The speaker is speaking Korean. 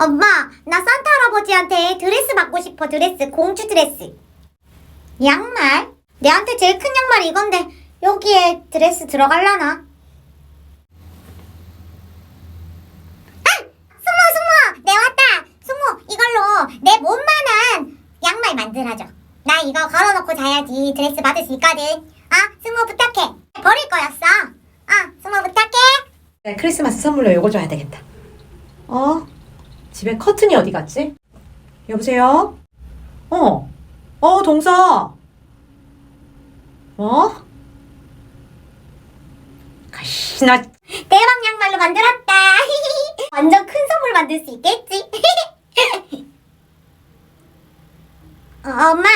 엄마, 나 산타 할아버지한테 드레스 받고 싶어, 드레스. 공주 드레스. 양말? 내한테 제일 큰 양말 이건데, 여기에 드레스 들어갈라나? 아! 승모, 승모! 내 왔다! 승모, 이걸로 내 몸만한 양말 만들어줘. 나 이거 걸어놓고 자야지 드레스 받을 수 있거든. 아, 승모 부탁해. 버릴 거였어. 아, 승모 부탁해. 네, 크리스마스 선물로 요거 줘야 되겠다. 어? 집에 커튼이 어디 갔지? 여보세요? 어? 어, 동서? 어? 아이씨, 나 대박 양말로 만들었다. 완전 큰 선물 만들 수 있겠지? 어, 엄마,